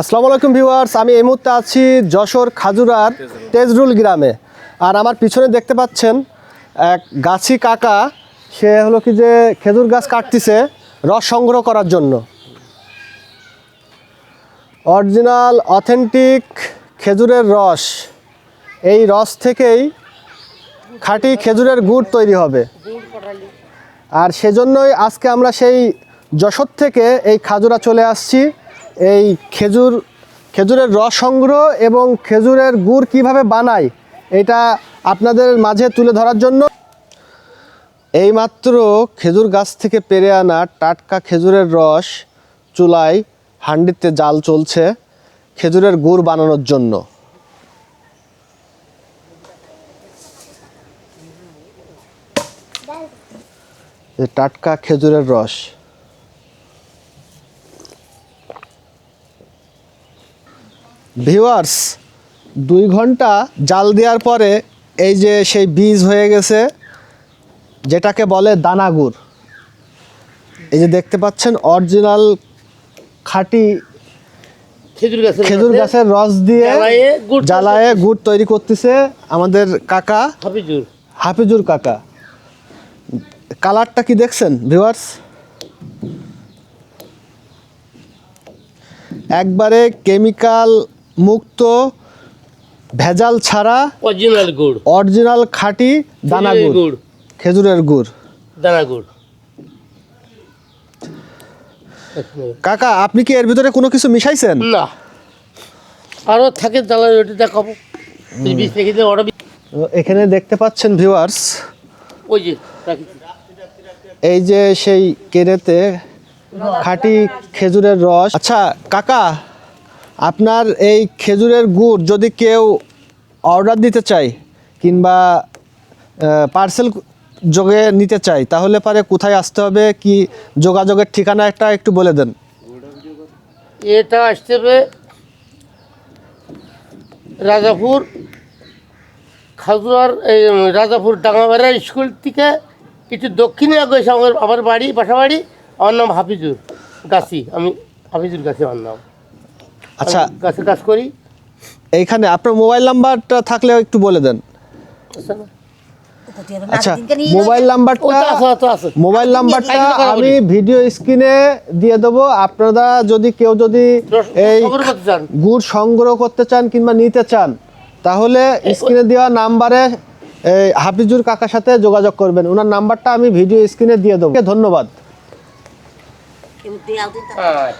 আসসালামু আলাইকুম ভিউয়ার্স, আমি এই মুহূর্তে আছি যশোর খাজুরার তেজরুল গ্রামে। আর আমার পিছনে দেখতে পাচ্ছেন এক গাছি কাকা, সে হলো কি যে খেজুর গাছ কাটতেছে রস সংগ্রহ করার জন্য। অরিজিনাল অথেন্টিক খেজুরের রস। এই রস থেকেই খাঁটি খেজুরের গুড় তৈরি হবে। আর সেজন্যই আজকে আমরা সেই যশোর থেকে এই খাজুরা চলে আসছি। এই খেজুর, খেজুরের রস সংগ্রহ এবং খেজুরের গুড় কীভাবে বানায় এটা আপনাদের মাঝে তুলে ধরার জন্য। এইমাত্র খেজুর গাছ থেকে পেরে আনা টাটকা খেজুরের রস চুলায় হান্ডিতে জাল চলছে খেজুরের গুড় বানানোর জন্য। টাটকা খেজুরের রস। ভিউয়ার্স দুই ঘণ্টা জাল দেওয়ার পরে এই যে সেই বীজ হয়ে গেছে যেটাকে বলে দানাগুড়। এই যে দেখতে পাচ্ছেন অরিজিনাল খাঁটি খেজুর গাছের রস দিয়ে জ্বালায়ে গুড় জ্বালায়ে গুড় তৈরি করতেছে আমাদের কাকা হাফিজুর। হাফিজুর কাকা। কালারটা কি দেখছেন ভিউয়ার্স একবারে কেমিক্যাল মুক্ত ভেজাল ছাড়া অরিজিনাল গুড়। অরিজিনাল খাঁটি দানা গুড়। খেজুরের গুড়। দানা গুড়। কাকা আপনি কি এর ভিতরে কোনো কিছু মিশাইছেন? না। আরও থাকে জ্বালা ওটি দেখাবো। এখানে দেখতে পাচ্ছেন ভিউয়ার্স ওই যে রাখি- এই যে সেই কেরেতে খাঁটি খেজুরের রস। আচ্ছা কাকা, আপনার এই খেজুরের গুড় যদি কেউ অর্ডার দিতে চায় কিংবা পার্সেল যোগে নিতে চায়, তাহলে পারে কোথায় আসতে হবে? কি যোগাযোগের ঠিকানা একটা একটু বলে দেন। এটা আসতে হবে রাজাপুর, খাজুয়ার, এই, রাজাপুর ডাঙ্গাবাড়া স্কুল থেকে একটু দক্ষিণে গেছে আমার আমার বাড়ি বাসা বাড়ি আমার নাম হাফিজুর গাছি। আমি হাফিজুর গাছি আমার নাম। আচ্ছা। গাছে কাজ করি। এইখানে আপনার মোবাইল নাম্বারটা থাকলে একটু বলে দেন। আচ্ছা মোবাইল নাম্বারটা মোবাইল নাম্বারটা আমি ভিডিও স্ক্রিনে দিয়ে দেবো। আপনারা যদি কেউ যদি এই গুড় সংগ্রহ করতে চান কিংবা নিতে চান তাহলে স্ক্রিনে দেওয়া নাম্বারে এই হাফিজুর কাকার সাথে যোগাযোগ করবেন। ওনার নাম্বারটা আমি ভিডিও স্ক্রিনে দিয়ে দেবো। ধন্যবাদ।